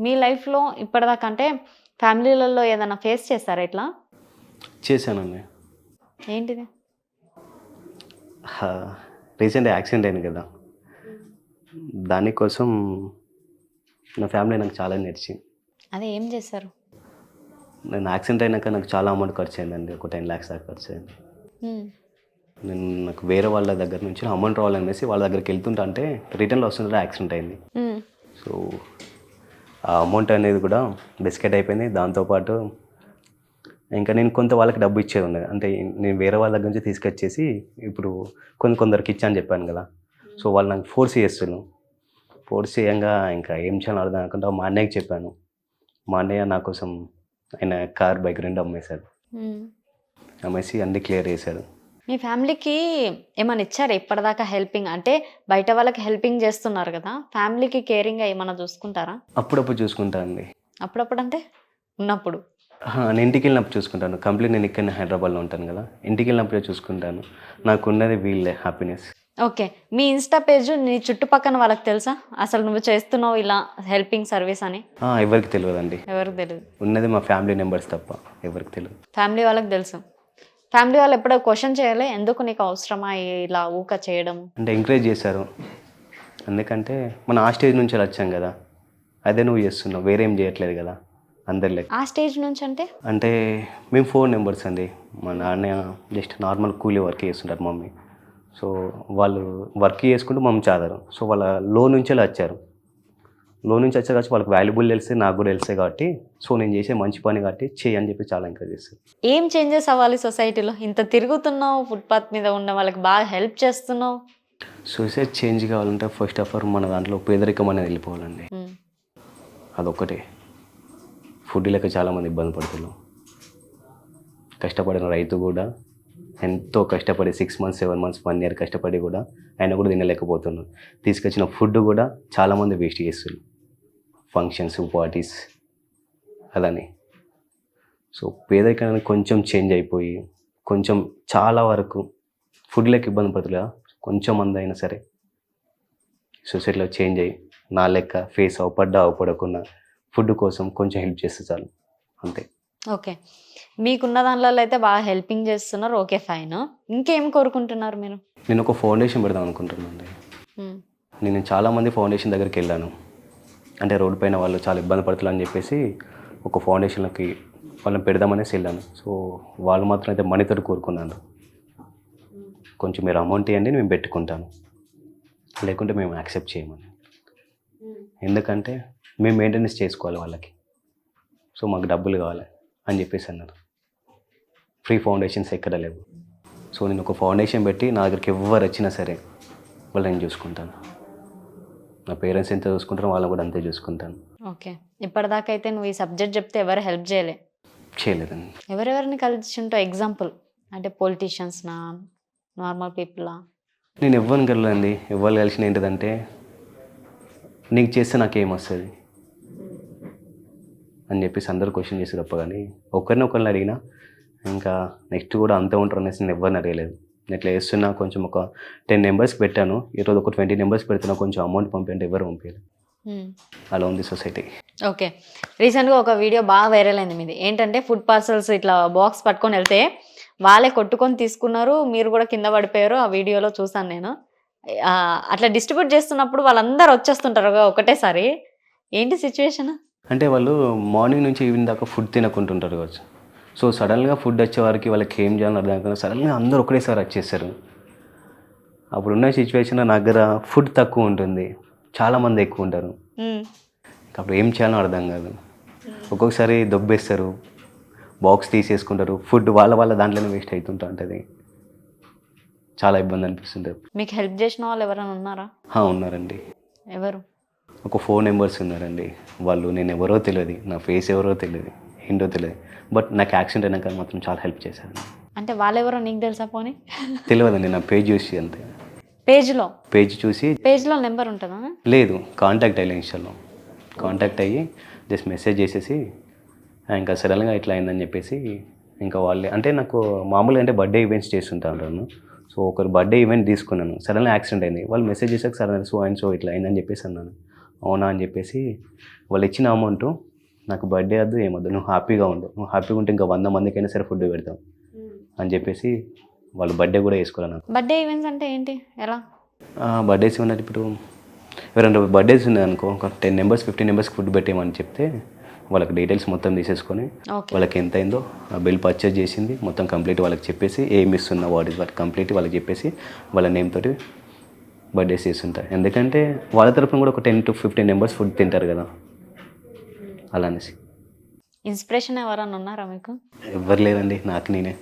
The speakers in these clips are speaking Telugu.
మీ లైఫ్లో ఇప్పటిదాకా అంటే ఫ్యామిలీలలో ఏదైనా ఫేస్ చేస్తారా ఇట్లా? చేశానండి. ఏంటిది? రీసెంట్ యాక్సిడెంట్ అయింది కదా. దానికోసం నా ఫ్యామిలీ నాకు చాలా నేర్చింది అదే ఏం చేశారు? నేను యాక్సిడెంట్ అయినాక నాకు చాలా అమౌంట్ ఖర్చు అయిందండి ఒక టెన్ ల్యాక్స్ దాకా ఖర్చు అయింది నేను నాకు వేరే వాళ్ళ దగ్గర నుంచి అమౌంట్ రావాలనేసి వాళ్ళ దగ్గరికి వెళ్తుంటా అంటే రిటర్న్లో వస్తుంటే యాక్సిడెంట్ అయింది. సో ఆ అమౌంట్ అనేది కూడా బిస్కెట్ అయిపోయింది. దాంతోపాటు ఇంకా నేను కొంత వాళ్ళకి డబ్బు ఇచ్చేది ఉన్నది అంటే నేను వేరే వాళ్ళ దగ్గర నుంచి తీసుకొచ్చేసి ఇప్పుడు కొన్ని కొందరికి ఇచ్చా అని చెప్పాను కదా. సో వాళ్ళు నాకు ఫోర్స్ చేస్తున్నాను ఫోర్స్ చేయంగా ఇంకా ఏం చేయాలో అర్థం కాకుండా మా అన్నయ్యకి చెప్పాను. మా అన్నయ్య నా కోసం ఆయన కార్ బైక్ రెండు అమ్మేశాడు. అమ్మేసి అన్ని క్లియర్ చేశాడు. మీ ఫ్యామిలీకి ఏమైనా ఇచ్చారా ఇప్పటిదాకా హెల్పింగ్? అంటే బయట వాళ్ళకి హెల్పింగ్ చేస్తున్నారు కదా ఫ్యామిలీకి కేరింగ్ ఏమైనా చూసుకుంటారా? అప్పుడప్పుడు చూసుకుంటా అండి. అప్పుడప్పుడు అంటే? ఉన్నప్పుడు? నేను ఇంటికి వెళ్ళినప్పుడు చూసుకుంటాను. కంప్లీట్ నేను ఇక్కడ హైదరాబాద్లో ఉంటాను కదా ఇంటికి వెళ్ళినప్పుడే చూసుకుంటాను. నాకు ఉన్నది వీళ్ళే హ్యాపీనెస్ ఓకే. మీ ఇన్స్టా పేజ్ నీ చుట్టుపక్కల వాళ్ళకి తెలుసా? అసలు నువ్వు చేస్తున్నావు ఇలా హెల్పింగ్ సర్వీస్ అని? ఎవరికి తెలియదండి. ఎవరికి తెలియదు ఉన్నది మా ఫ్యామిలీ మెంబర్స్ తప్ప ఎవరికి తెలియదు ఫ్యామిలీ వాళ్ళకి తెలుసు. ఫ్యామిలీ వాళ్ళు ఎప్పుడో క్వశ్చన్ చేయలే ఎందుకు నీకు అవసరమా ఇలా ఊక చేయడం? అంటే ఎంకరేజ్ చేశారు. ఎందుకంటే మనం ఆ స్టేజ్ నుంచి వచ్చాం కదా. అదే నువ్వు చేస్తున్నావు వేరేం చేయట్లేదు కదా అందరి ఆ స్టేజ్ నుంచి అంటే? అంటే మేము ఫోర్ మెంబర్స్ అండి. మా నాన్న జస్ట్ నార్మల్ కూలీ వర్క్ చేస్తుంటారు మమ్మీ. సో వాళ్ళు వర్క్ చేసుకుంటూ మమ్మీ చాదారు. సో వాళ్ళ లో నుంచి వచ్చారు. లో నుంచి వచ్చారు కాబట్టి వాళ్ళకి వాల్యుబుల్ తెలిస్తే నాకు కూడా తెలిసే కాబట్టి సో నేను చేసే మంచి పని కాబట్టి చేయి అని చెప్పి చాలా ఎంకరేజ్ చేస్తారు. ఏం చేంజెస్ అవ్వాలి సొసైటీలో ఇంత తిరుగుతున్నావు ఫుట్పాత్ మీద ఉన్న వాళ్ళకి బాగా హెల్ప్ చేస్తున్నావు? సూసైడ్ చేంజ్ కావాలంటే ఫస్ట్ ఆఫ్ ఆల్ మన దాంట్లో పేదరికం అనేది వెళ్ళిపోవాలండి. ఉమ్, అదొక్కటే. ఫుడ్ లేక చాలామంది ఇబ్బంది పడుతున్నాం కష్టపడిన రైతు కూడా ఎంతో కష్టపడి six months seven months one year కష్టపడి కూడా ఆయన కూడా తినలేకపోతున్నాడు తీసుకొచ్చిన ఫుడ్ కూడా చాలామంది వేస్ట్ చేస్తున్నారు. ఫంక్షన్స్ పార్టీస్ అలానే. సో పేదరికానికి కొంచెం చేంజ్ అయిపోయి కొంచెం చాలా వరకు ఫుడ్ లేక ఇబ్బంది పడుతులే కొంచెం మంది అయినా సరే సొసైటీలో చేంజ్ అయ్యి నా లెక్క ఫేస్ అవపడ్డా అవపడకుండా ఫుడ్ కోసం కొంచెం హెల్ప్ చేస్తే చాలు. అంతే. ఓకే. మీకున్న దానిలో అయితే బాగా హెల్పింగ్ చేస్తున్నారు. ఓకే ఫైన్ ఇంకేం కోరుకుంటున్నారు మీరు? నేను ఒక ఫౌండేషన్ పెడదాం అనుకుంటున్నాను నేను చాలామంది ఫౌండేషన్ దగ్గరికి వెళ్ళాను. అంటే రోడ్డు పైన వాళ్ళు చాలా ఇబ్బంది పడుతున్నారు అని చెప్పేసి ఒక ఫౌండేషన్లకి వాళ్ళని పెడదామనేసి వెళ్ళాను. సో వాళ్ళు మాత్రం అయితే మనీతో కోరుకున్నాను కొంచెం మీరు అమౌంట్ ఇవ్వండి మేము పెట్టుకుంటాను. లేకుంటే మేము యాక్సెప్ట్ చేయమని. ఎందుకంటే మేము మెయింటెనెన్స్ చేసుకోవాలి వాళ్ళకి. సో మాకు డబ్బులు కావాలి అని చెప్పేసి అన్నారు. ఫ్రీ ఫౌండేషన్స్ ఎక్కడ లేవు. సో నేను ఒక ఫౌండేషన్ పెట్టి నా దగ్గరికి ఎవరు వచ్చినా సరే వాళ్ళు నేను చూసుకుంటాను. నా పేరెంట్స్ ఎంత చూసుకుంటారో వాళ్ళని కూడా అంతే చూసుకుంటాను. ఓకే. ఇప్పటిదాకా అయితే నువ్వు ఈ సబ్జెక్ట్ చెప్తే ఎవరు హెల్ప్ చేయలే? చేయలేదండి. ఎవరెవరిని కలిసి ఉంటావు? ఎగ్జాంపుల్. అంటే పొలిటీషియన్స్నా నార్మల్ పీపులా నేను ఎవ్వరిని కలదండి ఎవరు కలిసిన ఏంటిదంటే నీకు చేస్తే నాకేం వస్తుంది? అని చెప్పేసి అందరూ క్వశ్చన్ చేసి తప్ప కానీ ఒకరిని ఒకరిని అడిగినా ఇంకా నెక్స్ట్ కూడా అంతే ఉంటారు అనేసి నేను ఎవరిని అడగలేదు. ఇట్లా చేస్తున్నా కొంచెం ఒక టెన్ నెంబర్స్ పెట్టాను. ఈరోజు ఒక ట్వంటీ నెంబర్స్ పెడుతున్నా కొంచెం అమౌంట్ పంపండి ఎవరు పంపించారు అలా ఉంది సొసైటీ ఓకే రీసెంట్గా ఒక వీడియో బాగా వైరల్ అయింది మీది. ఏంటంటే ఫుడ్ పార్సల్స్ ఇట్లా బాక్స్ పట్టుకొని వెళ్తే వాళ్ళే కొట్టుకొని తీసుకున్నారు మీరు కూడా కింద పడిపోయారు ఆ వీడియోలో చూసాను నేను. అట్లా డిస్ట్రిబ్యూట్ చేస్తున్నప్పుడు వాళ్ళందరూ వచ్చేస్తుంటారు ఒకటేసారి. ఏంటి సిచ్యువేషన్ అంటే వాళ్ళు మార్నింగ్ నుంచి ఈవినింగ్ దాకా ఫుడ్ తినకుంటుంటారు కావచ్చు. సో సడన్గా ఫుడ్ వచ్చే వారికి వాళ్ళకి ఏం చేయాలని అర్థం కాకుండా సడన్గా అందరూ ఒకటేసారి వచ్చేస్తారు అప్పుడు ఉన్న సిచ్యువేషన్ నా దగ్గర ఫుడ్ తక్కువ ఉంటుంది. చాలామంది ఎక్కువ ఉంటారు. అప్పుడు ఏం చేయాలో అర్థం కాదు. ఒక్కొక్కసారి దొబ్బేస్తారు. బాక్స్ తీసేసుకుంటారు. ఫుడ్ వాళ్ళ వాళ్ళ దాంట్లోనే వేస్ట్ అవుతుంటా ఉంటుంది. చాలా ఇబ్బంది అనిపిస్తుంది మీకు హెల్ప్ చేసిన వాళ్ళు ఎవరైనా ఉన్నారా? ఉన్నారండి. ఎవరు? ఒక ఫోర్ మెంబర్స్ ఉన్నారండి. వాళ్ళు నేను ఎవరో తెలియదు. నా ఫేస్ ఎవరో తెలియదు. ఏంటో తెలియదు బట్ నాకు యాక్సిడెంట్ అయినాక మాత్రం చాలా హెల్ప్ చేశారు. అంటే వాళ్ళెవరో నీకు తెలుసా పోనీ? తెలియదండి నా పేజ్ చూసి అంతే. పేజ్లో? పేజ్ చూసి పేజ్లో నెంబర్ ఉంటుందా? లేదు కాంటాక్ట్ అయ్యి ఇన్స్టాలో. కాంటాక్ట్ అయ్యి జస్ట్ మెసేజ్ చేసేసి ఇంకా సడన్గా ఇట్లా అయిందని చెప్పేసి ఇంకా వాళ్ళే అంటే నాకు మామూలుగా అంటే బర్త్డే ఈవెంట్స్ చేస్తుంటా ఉంటాను సో ఒకరు బర్త్డే ఈవెంట్ తీసుకున్నాను సడన్గా యాక్సిడెంట్ అయింది. వాళ్ళు మెసేజ్ చేసాక సడన్ సో అండ్ సో ఇట్లా అయిందని చెప్పేసి అన్నాను. అవునా అని చెప్పేసి వాళ్ళు ఇచ్చిన అమౌంట్ నాకు బర్త్డే వద్దు ఏమొద్దు. నువ్వు హ్యాపీగా ఉండు. నువ్వు హ్యాపీగా ఉంటే ఇంకా వంద మందికైనా సరే ఫుడ్ పెడతాం. అని చెప్పేసి వాళ్ళు బర్త్డే కూడా వేసుకోవాలి నాకు. బర్త్డే ఈవెంట్స్ అంటే ఏంటి? ఎలా? బర్త్డేస్ ఉన్నది ఇప్పుడు ఎవరైనా బర్త్డేస్ ఉన్నాయి అనుకో ఒక టెన్ మెంబర్స్ ఫిఫ్టీన్ మెంబర్స్కి ఫుడ్ పెట్టేయమని చెప్తే వాళ్ళకి డీటెయిల్స్ మొత్తం తీసేసుకొని వాళ్ళకి ఎంత అయిందో ఆ బిల్ పర్చేజ్ చేసింది మొత్తం కంప్లీట్ వాళ్ళకి చెప్పేసి ఏమి ఇస్తున్నా వాట్ ఇస్ వాట్ కంప్లీట్ వాళ్ళకి చెప్పేసి వాళ్ళ నేమ్ తోటి బర్త్డేస్ చేస్తుంటారు. ఎందుకంటే వాళ్ళ తరపున కూడా ఒక ten to fifteen members food తింటారు కదా. అలా అనేసి ఇన్స్పిరేషన్ ఎవరన్నా ఉన్నారా మీకు? ఎవరు లేదండి నాకు నేనే.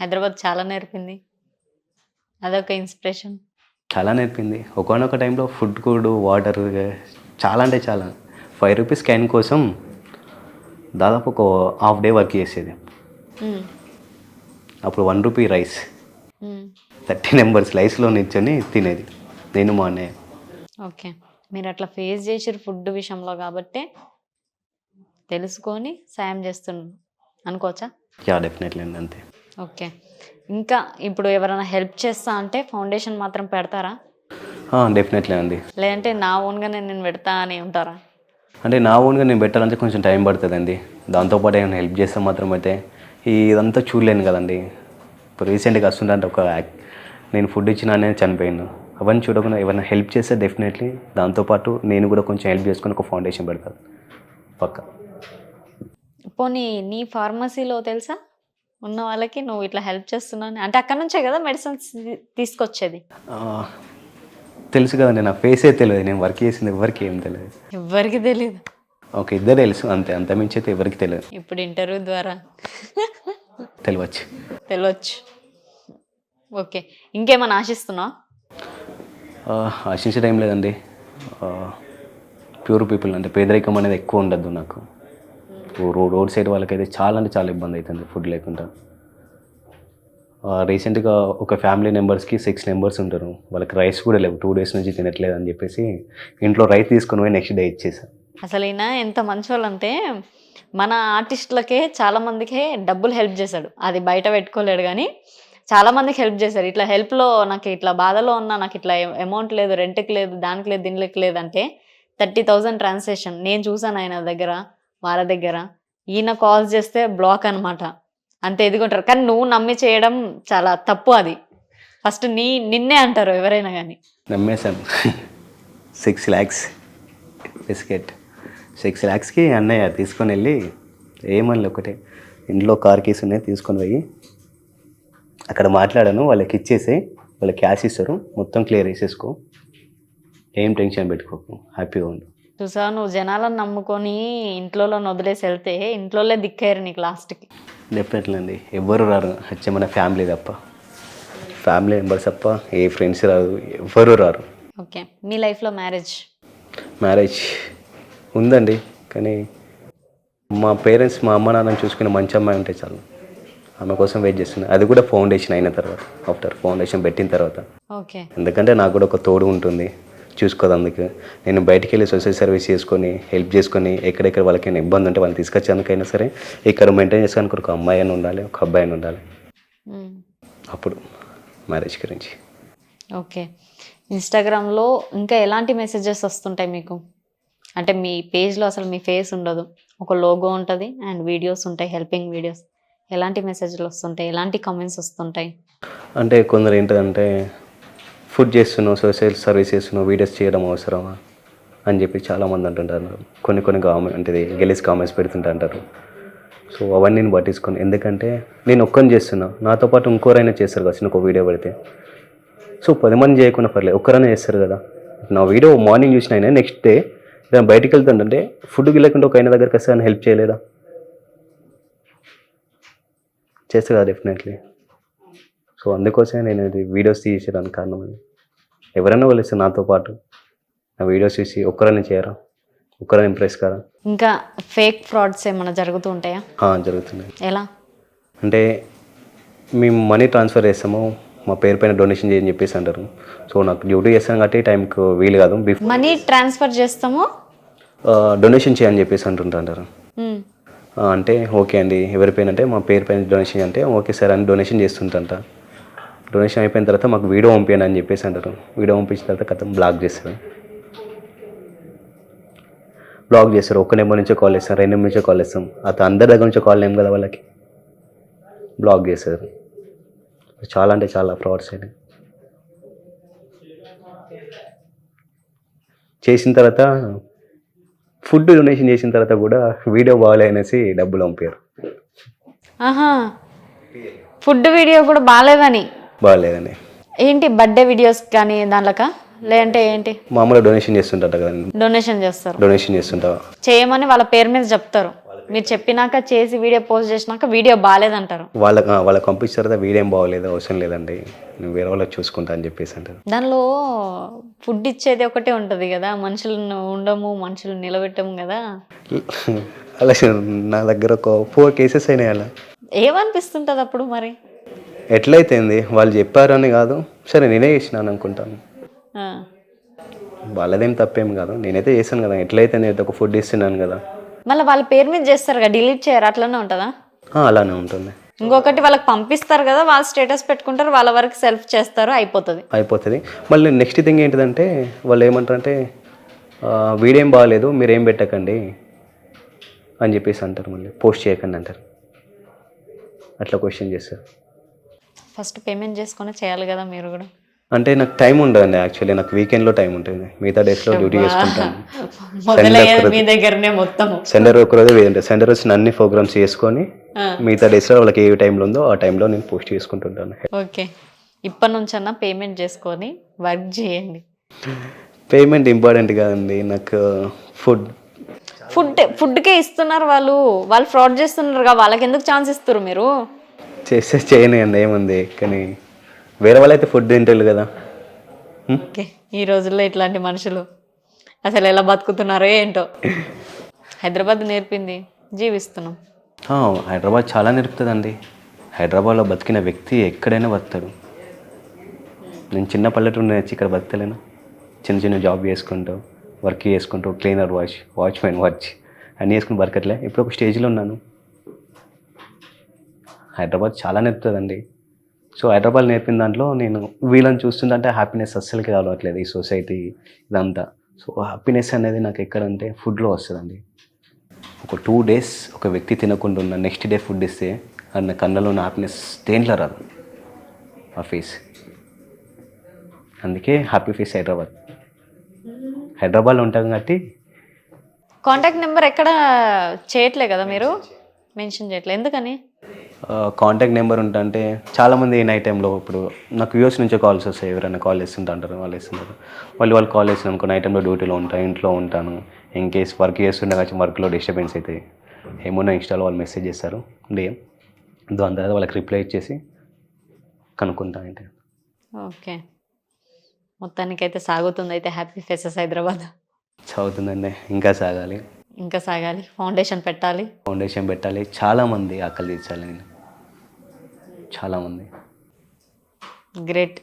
హైదరాబాద్ చాలా నేర్పింది. అదొక ఇన్స్పిరేషన్. చాలా నేర్పింది. ఒకనొక టైంలో ఫుడ్ కూడా వాటర్ చాలా అంటే చాలా. ఫైవ్ రూపీస్ క్యాన్ కోసం దాదాపు ఒక హాఫ్ డే వర్క్ చేసేది. అప్పుడు one rupee rice. Thirty numbers లైస్లో నిల్చొని తినేది. నేను మా అన్నయ్య. ఓకే. మీరు అట్లా ఫేస్ చేసిరు ఫుడ్ విషయంలో కాబట్టి తెలుసుకొని సాయం చేస్తున్నాను అనుకోవచ్చా? యా డెఫినెట్లీ అండి అంతే. ఓకే. ఇంకా ఇప్పుడు ఎవరైనా హెల్ప్ చేస్తా అంటే ఫౌండేషన్ మాత్రం పెడతారా? డెఫినెట్లీ అండి. లేదంటే నా ఓన్గానే నేను పెడతా అని ఉంటారా అంటే నా ఓన్గా నేను పెట్టాలంటే కొంచెం టైం పడుతుందండి. దాంతోపాటు ఏమైనా హెల్ప్ చేస్తే మాత్రం అయితే ఇదంతా చూడలేను కదండి. ఇప్పుడు రీసెంట్గా వస్తుందంటే ఒక నేను ఫుడ్ ఇచ్చినా అనేది చనిపోయాను అవన్నీ చూడకుండా ఎవరైనా హెల్ప్ చేస్తే డెఫినెట్లీ దాంతోపాటు నేను కూడా కొంచెం హెల్ప్ చేసుకొని ఒక ఫౌండేషన్ పెడతాను. పక్క. పోనీ నీ ఫార్మసీలో తెలుసా? ఉన్న వాళ్ళకి నువ్వు ఇట్లా హెల్ప్ చేస్తున్నావు అంటే అక్కడ నుంచే కదా మెడిసిన్స్ తీసుకొచ్చేది? తెలుసు కదండి నా ఫేసే తెలియదు. నేను వర్క్ చేసింది ఎవరికి ఏం తెలియదు. ఎవ్వరికి తెలియదు ఒక ఇద్దరు తెలుసు. అంతే అంత మించి అయితే ఎవరికి తెలియదు. ఇప్పుడు ఇంటర్వ్యూ ద్వారా. తెలియచ్చు. తెలియచ్చు. ఓకే ఇంకేమైనా ఆశిస్తున్నావు? ఆశించడం ఏం లేదండి. ప్యూర్ పీపుల్ అంటే పేదరికం అనేది ఎక్కువ ఉండద్దు నాకు. రోడ్ రోడ్ సైడ్ వాళ్ళకైతే చాలా అంటే చాలా ఇబ్బంది అవుతుంది ఫుడ్ లేకుండా. రీసెంట్గా ఒక ఫ్యామిలీ మెంబర్స్కి సిక్స్ మెంబర్స్ ఉంటారు. వాళ్ళకి రైస్ కూడా లేవు. టూ డేస్ నుంచి తినట్లేదు అని చెప్పేసి ఇంట్లో రైస్ తీసుకుని పోయి నెక్స్ట్ డే ఇచ్చేసాను అసలు ఈయన ఎంత మంచోళ్ళంటే మన ఆర్టిస్టులకే చాలామందికే డబ్బులు హెల్ప్ చేశాడు. అది బయట పెట్టుకోలేడు కానీ చాలా మందికి హెల్ప్ చేశారు. ఇట్లా హెల్ప్లో నాకు ఇట్లా బాధలో ఉన్నా నాకు ఇట్లా అమౌంట్ లేదు రెంట్కి లేదు దానికి లేదు దీనికి లేదు అంటే థర్టీ థౌజండ్ ట్రాన్సాక్షన్. నేను చూసాను ఆయన దగ్గర వాళ్ళ దగ్గర. ఈయన కాల్స్ చేస్తే బ్లాక్ అనమాట అంతే ఎదుగుంటారు. కానీ నువ్వు నమ్మి చేయడం చాలా తప్పు అది. ఫస్ట్ నీ నిన్నే అంటారు ఎవరైనా కానీ. నమ్మేశాను. Six lakhs biscuit. సిక్స్ ల్యాక్స్కి అన్నయ్య తీసుకొని వెళ్ళి ఏమని ఒకటే. ఇంట్లో కార్ కీస్ ఉన్నాయి తీసుకొని పోయి అక్కడ మాట్లాడాను వాళ్ళకి ఇచ్చేసి వాళ్ళకి క్యాష్ ఇస్తారు. మొత్తం క్లియర్ చేసేసుకో. ఏం టెన్షన్ పెట్టుకోకు. హ్యాపీగా ఉండు. చూసా నువ్వు జనాలను నమ్ముకొని ఇంట్లో వదిలేసి వెళ్తే ఇంట్లోనే దిక్కారు నీకు లాస్ట్కి డెఫినెట్లీ అండి. ఎవ్వరు రారు. వచ్చే మన ఫ్యామిలీ తప్ప. ఫ్యామిలీ మెంబర్స్ తప్ప ఏ ఫ్రెండ్స్ రారు. ఎవ్వరు రారు. ఓకే. మీ లైఫ్లో మ్యారేజ్ మ్యారేజ్ ఉందండి. కానీ మా పేరెంట్స్ మా అమ్మ నాన్నని చూసుకునే మంచి అమ్మాయి ఉంటే చాలు. ఆమె కోసం వెయిట్ చేస్తున్నా. అది కూడా ఫౌండేషన్ అయిన తర్వాత ఆఫ్టర్ ఫౌండేషన్ పెట్టిన తర్వాత. ఓకే. ఎందుకంటే నాకు కూడా ఒక తోడు ఉంటుంది చూసుకోదందుకు నేను బయటికి వెళ్ళి సోషల్ సర్వీస్ చేసుకొని హెల్ప్ చేసుకొని ఎక్కడెక్కడ వాళ్ళకైనా ఇబ్బంది ఉంటే వాళ్ళని తీసుకొచ్చేందుకైనా సరే ఇక్కడ మెయింటైన్ చేసుకోడానికి ఒక అమ్మాయి అని ఉండాలి ఒక అబ్బాయి అని ఉండాలి. అప్పుడు మ్యారేజ్ గురించి. ఓకే. ఇన్స్టాగ్రామ్లో ఇంకా ఎలాంటి మెసేజెస్ వస్తుంటాయి మీకు? అంటే మీ పేజ్లో అసలు మీ ఫేస్ ఉండదు. ఒక లోగో ఉంటుంది అండ్ వీడియోస్ ఉంటాయి హెల్పింగ్ వీడియోస్ ఎలాంటి మెసేజ్లు వస్తుంటాయి? ఎలాంటి కామెంట్స్ వస్తుంటాయి? అంటే కొందరు ఏంటంటే ఫుడ్ చేస్తున్నావు సోషల్ సర్వీస్ చేస్తున్నావు వీడియోస్ చేయడం అవసరమా? అని చెప్పి చాలామంది అంటుంటారు. కొన్ని కొన్ని గవర్నమెంట్ అంటే గెలిస్ కామెంట్స్ పెడుతుంటారు సో అవన్నీ నేను పట్టించుకోను. ఎందుకంటే నేను ఒక్కని చేస్తున్నా. నాతో పాటు ఇంకోరైనా చేస్తారు కదా ఒక వీడియో పెడితే. సో పది మంది చేయకుండా పర్లేదు. ఒక్కరైనా చేస్తారు కదా. నా వీడియో మార్నింగ్ చూసిన అయినా నెక్స్ట్ డే నేను బయటికి వెళ్తుంటే ఫుడ్ లేకుండా ఒక ఆయన దగ్గరికి వస్తే ఆయన హెల్ప్ చేయలేదా? చేస్తా కదా డెఫినెట్లీ సో అందుకోసమే నేను ఇది వీడియోస్ తీసేయడానికి కారణం ఎవరైనా వాళ్ళు నాతో పాటు నా వీడియోస్ చూసి ఒక్కరైనా చేయరా? ఒక్కరైనా ఇంప్రెస్ కారా? ఇంకా ఫేక్ ఫ్రాడ్స్ ఏమైనా జరుగుతూ ఉంటాయా? జరుగుతున్నాయి. ఎలా? అంటే మేము మనీ ట్రాన్స్ఫర్ చేస్తాము మా పేరు పైన డొనేషన్ చేయని చెప్పేసి అంటారు. సో నాకు డ్యూటీ చేస్తాను కాబట్టి టైంకి వీలు కాదు. మనీ ట్రాన్స్ఫర్ చేస్తాము? డొనేషన్ చేయని చెప్పేసి అంటుంటారు. ఆ, అంటే ఓకే అండి. ఎవరి పైన అంటే మా పేరు పైన డొనేషన్ అంటే ఓకే సార్ అని డొనేషన్ చేస్తుంటంట డొనేషన్ అయిపోయిన తర్వాత మాకు వీడియో పంపించండి అని చెప్పేసి అంటారు. వీడియో పంపించిన తర్వాత కథ బ్లాక్ చేస్తారు. బ్లాక్ చేస్తారు. ఒక్క నెంబర్ నుంచో కాల్ చేస్తాం రెండు నెంబర్ నుంచో కాల్ చేస్తాం అతను అందరి దగ్గర నుంచో కాల్ లేం కదా వాళ్ళకి? బ్లాక్ చేస్తారు. చాలా అంటే చాలా ఫ్రాడ్స్ అండి. చేసిన తర్వాత ఫుడ్ డొనేషన్ చేసిన తర్వాత కూడా వీడియో బాగాలే అనేసి డబ్బులు పంపారు. ఆహా. ఫుడ్ వీడియో కూడా బాగాలేదని? బాగాలేదని. ఏంటి బర్త్డే వీడియోస్ కానీ దాంట్లోక లేదంటే ఏంటి? మామూలుగా డొనేషన్ చేస్తుంటారు కదా. డొనేషన్ చేస్తారు. డొనేషన్ చేస్తుంటా చేయమని వాళ్ళ పేరు మీద చెప్తారు. మీరు చెప్పినాక చేసి వీడియో పోస్ట్ చేసినాక వీడియో బాగాలేదంటారు వాళ్ళకి ఆ, వాళ్ళకి పంపించిన తర్వాత వీడియో ఏం బాగోలేదు అవసరం లేదండి. వేరే వాళ్ళకి చూసుకుంటా అని చెప్పేసి అంటారు. దానిలో ఫుడ్ ఇచ్చేది ఒకటే ఉంటుంది కదా మనుషులను ఉండము మనుషులు నిలబెట్టము కదా. అలా నా దగ్గర ఒక ఫోర్ కేసెస్ అయినాయి అలా. ఏమనిపిస్తుంటుంది అప్పుడు మరి? ఎట్లయితేంది? వాళ్ళు చెప్పారు అని కాదు. సరే నేనే చేసినాను అనుకుంటాను. వాళ్ళదేం తప్పేం కాదు. నేనైతే చేశాను కదా ఎట్లయితే నేను ఒక ఫుడ్ ఇస్తున్నాను కదా. మళ్ళీ వాళ్ళ పేరు మీద చేస్తారు కదా డిలీట్ చేయరు అట్లనే ఉంటుందా? అలానే ఉంటుంది. ఇంకొకటి వాళ్ళకి పంపిస్తారు కదా వాళ్ళ స్టేటస్ పెట్టుకుంటారు వాళ్ళ వరకు సెల్ఫ్ చేస్తారు అయిపోతుంది. అయిపోతుంది. మళ్ళీ నెక్స్ట్ థింగ్ ఏంటిదంటే వాళ్ళు ఏమంటారంటే "ఆ, వీడియో ఏం బాగాలేదు మీరు ఏం పెట్టకండి అని చెప్పేసి అంటారు మళ్ళీ. పోస్ట్ చేయకండి అంటారు. అట్లా క్వశ్చన్ చేస్తారు. ఫస్ట్ పేమెంట్ చేసుకొని చేయాలి కదా మీరు కూడా. అంటే నాకు టైం ఉండదండి యాక్చువల్లీ నాకు వీకెండ్లో టైం ఉంటుంది. మిగతా డేస్లో డ్యూటీ చేసుకుంటాను. మీ దగ్గరనే సండే ఒక రోజు వేయండి. సండే రోజు అన్ని ప్రోగ్రామ్స్ చేసుకొని. మిగతా డేస్లో వాళ్ళకి ఏ టైంలో ఉందో ఆ టైంలో నేను పోస్ట్ చేసుకుంటుంటాను. ఓకే ఇప్పటి నుంచన్నా పేమెంట్ చేసుకొని వర్క్ చేయండి. పేమెంట్ ఇంపార్టెంట్ కాదండి. నాకు ఫుడ్ ఫుడ్ ఫుడ్కే ఇస్తున్నారు వాళ్ళు. వాళ్ళు ఫ్రాడ్ చేస్తున్నారు వాళ్ళకి ఎందుకు ఛాన్స్ ఇస్తారు మీరు చేస్తే చేయనియండి ఏముంది? కానీ వేరే వాళ్ళైతే ఫుడ్ తింటారు కదా? ఓకే ఈ రోజుల్లో ఇట్లాంటి మనుషులు అసలు ఎలా బతుకుతున్నారో ఏంటో. హైదరాబాద్ నేర్పింది జీవిస్తున్నాం. హైదరాబాద్ చాలా నేర్పుతుందండి. హైదరాబాద్లో బతికిన వ్యక్తి ఎక్కడైనా బతుకుతాడు. నేను చిన్న పల్లెటూరు వచ్చి ఇక్కడ బతకలేను. చిన్న చిన్న జాబ్ చేసుకుంటూ వర్క్ చేసుకుంటూ క్లీనర్ వాచ్ వాచ్మెన్ వాచ్ అన్నీ చేసుకుని బతకట్లే. ఇప్పుడు ఒక స్టేజ్లో ఉన్నాను. హైదరాబాద్ చాలా నేర్పుతుందండి. సో హైదరాబాద్ నేర్పిన దాంట్లో నేను వీళ్ళని చూస్తుందంటే హ్యాపీనెస్ అస్సలకి రావట్లేదు ఈ సొసైటీ ఇదంతా. సో హ్యాపీనెస్ అనేది నాకు ఎక్కడంటే ఫుడ్లో వస్తుందండి. ఒక టూ డేస్ ఒక వ్యక్తి తినకుండా ఉన్న నెక్స్ట్ డే ఫుడ్ ఇస్తే అది నా కళ్ళలో ఉన్న హ్యాపీనెస్ దేంట్లో రాదు? ఆ ఫేస్ అందుకే హ్యాపీ ఫేస్ హైదరాబాద్. హైదరాబాద్లో ఉంటాం కాబట్టి కాంటాక్ట్ నెంబర్ ఎక్కడ చేయట్లే కదా మీరు? మెన్షన్ చేయట్లేదు ఎందుకని? కాంటాక్ట్ నెంబర్ ఉంటా అంటే చాలామంది నైట్ టైంలో ఇప్పుడు నాకు యూఎస్ నుంచే కాల్స్ వస్తాయి. ఎవరైనా కాల్ చేస్తుంటా అంటారు వాళ్ళు ఇస్తుంటారు వాళ్ళు వాళ్ళు కాల్ చేసిన అనుకో నైట్ టైంలో డ్యూటీలో ఉంటాను ఇంట్లో ఉంటాను. ఇన్ కేస్ వర్క్ చేస్తుండే కానీ వర్క్లో డిస్టర్బెన్స్ అవుతాయి ఏమున్నా ఇన్స్టాలో వాళ్ళు మెసేజ్ చేస్తారు డిఎం దాని తర్వాత వాళ్ళకి రిప్లై ఇచ్చేసి కనుక్కుంటా అంటే. ఓకే. మొత్తానికైతే సాగుతుంది. అయితే హ్యాపీ ఫేసెస్ హైదరాబాద్. చదువుతుందండి ఇంకా సాగాలి. ఇంకా సాగాలి. ఫౌండేషన్ పెట్టాలి. ఫౌండేషన్ పెట్టాలి. చాలామంది ఆకలి తీర్చాలి. నేను చాలామంది great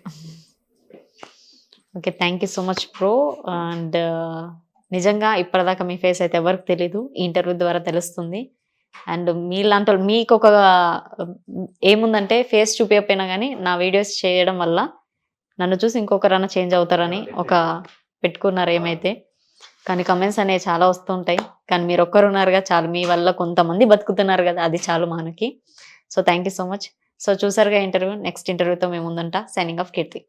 okay thank you so much pro and నిజంగా ఇప్పటిదాకా మీ ఫేస్ అయితే ఎవరికి తెలీదు. ఈ ఇంటర్వ్యూ ద్వారా తెలుస్తుంది. అండ్ మీలాంటి మీకు ఒక ఏముందంటే ఫేస్ చూపించకపోయినా కానీ నా వీడియోస్ చేయడం వల్ల నన్ను చూసి ఇంకొకరన్నా చేంజ్ అవుతారని ఒక పెట్టుకున్నారు ఏమైతే. కానీ కమెంట్స్ అనేవి చాలా వస్తుంటాయి. కానీ మీరు ఒక్కరున్నారుగా చాలు. మీ వల్ల కొంతమంది బతుకుతున్నారు కదా అది చాలు మనకి. So thank you so much so చూసారుగా ఇంటర్వ్యూ నెక్స్ట్ ఇంటర్వ్యూతో మేము ముందుంటా. సైనింగ్ ఆఫ్ కీర్తి